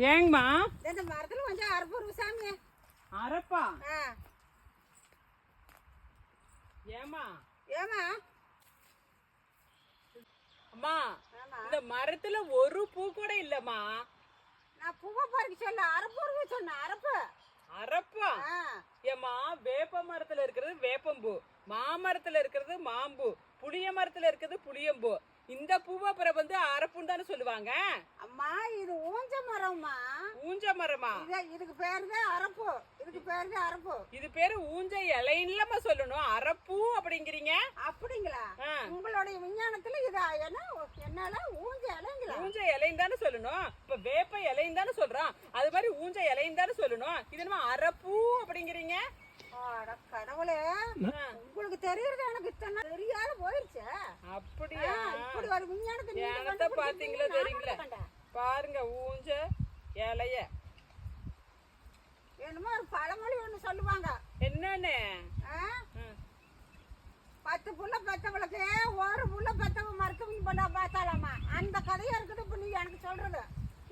ஏங்கம்மா. இந்த மரத்துல கொஞ்சம் அறுப்பு இருக்கு சாமி. அரப்பா ஏமா ஏமா அம்மா இந்த மரத்துல ஒரு பூ கூட இல்லம்மா. நான் பூவை பறிக்க சொல்ல இருக்கு சொன்னேன் அறுப்பு. அரப்பா ஆ. ஏம்மா வேப்ப மரத்துல இருக்கிறது வேப்பம்பூ. மாமரத்துல இருக்கிறது மாம்பூ. புளிய மரத்துல இருக்கிறது புளியம்பூ. இந்த பூவை அப்புறம் வந்து அரப்புன்னு தானே சொல்லுவாங்க? அம்மா இது ஊஞ்ச மரமா? இது இதுக்கு பேர் தான் அரப்பு. இதுக்கு பேர் தான் அரப்பு. இது பேரு ஊஞ்ச இலைன்னுலமா சொல்லணும். அரப்பூ அப்படிங்கிறீங்க? அப்படிங்களா. உங்களுடைய விஞ்ஞானத்துல இது என்ன? என்னால ஊஞ்ச இலைங்களா? ஊஞ்ச இலைன்னு தானே சொல்லணும். இப்ப வேப்ப இலைன்னு தானே சொல்றோம். அது மாதிரி ஊஞ்ச இலைன்னு தானே சொல்லணும். இது என்னமோ அரப்பூ அப்படிங்கிறீங்க? அட கடவுளே. உங்களுக்கு தெரியறது எனக்கு இத்தனை தெரியாத போயிருச்சு. அப்படியா? இப்படி ஒரு விஞ்ஞானத்தை பாத்தீங்களா தெரியுங்களா. பாருங்க ஊஞ்ச இலைய என்னமோ ஒரு பழமொழி ஒண்ணு சொல்லுவாங்க. என்னன்னு. பத்து புள்ள பெத்தவளுக்கு ஒரு புள்ள பெத்தவ மறுக்கவங்க பண்ண பார்த்தாலாமா? அந்த கதையா இருக்குது இப்ப நீ எனக்கு சொல்றது.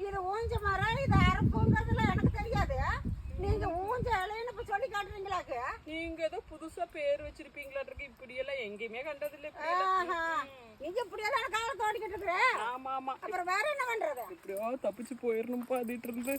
இது ஊஞ்ச மரம் இது அரப்புங்கிறதுல எனக்கு தெரியாது. நீங்க ஊஞ்ச இலைன்னு இப்ப சொல்லி காட்டுறீங்களாக்கு? நீங்க ஏதோ புதுசா பேர் வச்சிருப்பீங்களாட்டிருக்கு இப்படி எல்லாம் எங்கேயுமே எல்லாம். ஆஹா. நீங்க இப்படியே தானே காலத்தை ஓடிக்கிட்டு இருக்கிற ஆமா ஆமா. அப்புறம் வேற என்ன பண்றது? எப்படியோ தப்பிச்சு போயிடணும் பாதிட்டு இருந்து